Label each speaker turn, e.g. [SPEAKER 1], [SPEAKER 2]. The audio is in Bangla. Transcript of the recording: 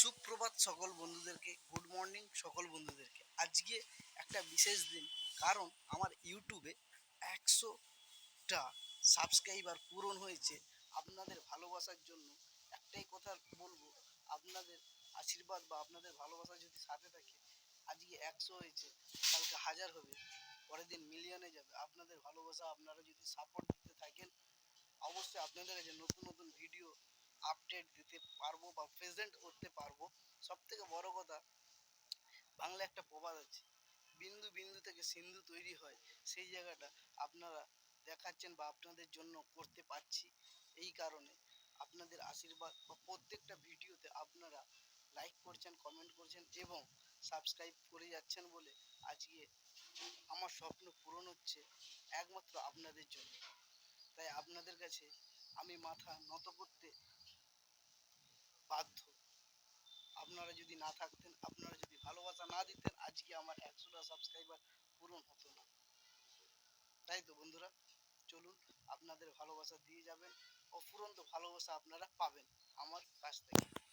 [SPEAKER 1] সুপ্রভাত সকল বন্ধুদেরকে গুড মর্নিং সকল বন্ধুদেরকে। আজকে একটা বিশেষ দিন, কারণ আমার ইউটিউবে একশোটা সাবস্ক্রাইবার পূরণ হয়েছে। আপনাদের ভালোবাসার জন্য একটাই কথা বলব, আপনাদের আশীর্বাদ বা আপনাদের ভালোবাসা যদি সাথে থাকে, আজকে একশো হয়েছে, কালকে হাজার হবে, পরের দিন মিলিয়নে যাবে। আপনাদের ভালোবাসা আপনারা যদি সাপোর্ট দিতে থাকেন, অবশ্যই আপনাদের কাছে নতুন নতুন ভিডিও আপডেট দিতে পারব বা প্রেজেন্ট করতে পারব। সব থেকে বড় কথা বাংলা একটা প্রবাদ আছে, বিন্দু বিন্দু থেকে সিন্ধু তৈরি হয়, সেই জায়গাটা আপনারা দেখাচ্ছেন বা আপনাদের জন্য করতে পারছি এই কারণে। আপনাদের আশীর্বাদ বা প্রত্যেকটা ভিডিওতে আপনারা লাইক করছেন কমেন্ট করছেন এবং সাবস্ক্রাইব করে যাচ্ছেন বলে আজকে আমার স্বপ্ন পূরণ হচ্ছে একমাত্র আপনাদের জন্য। তাই আপনাদের কাছে আমি মাথা নত করতে বাধ্য আপনারা যদি না থাকতেন, আপনারা যদি ভালোবাসা না দিতেন, আজকে আমার একশোটা সাবস্ক্রাইবার পূরণ হতো না। তাই তো বন্ধুরা? চলুন, আপনাদের ভালোবাসা দিয়ে যাবেন, অফুরন্ত ভালোবাসা আপনারা পাবেন আমার কাছ থেকে।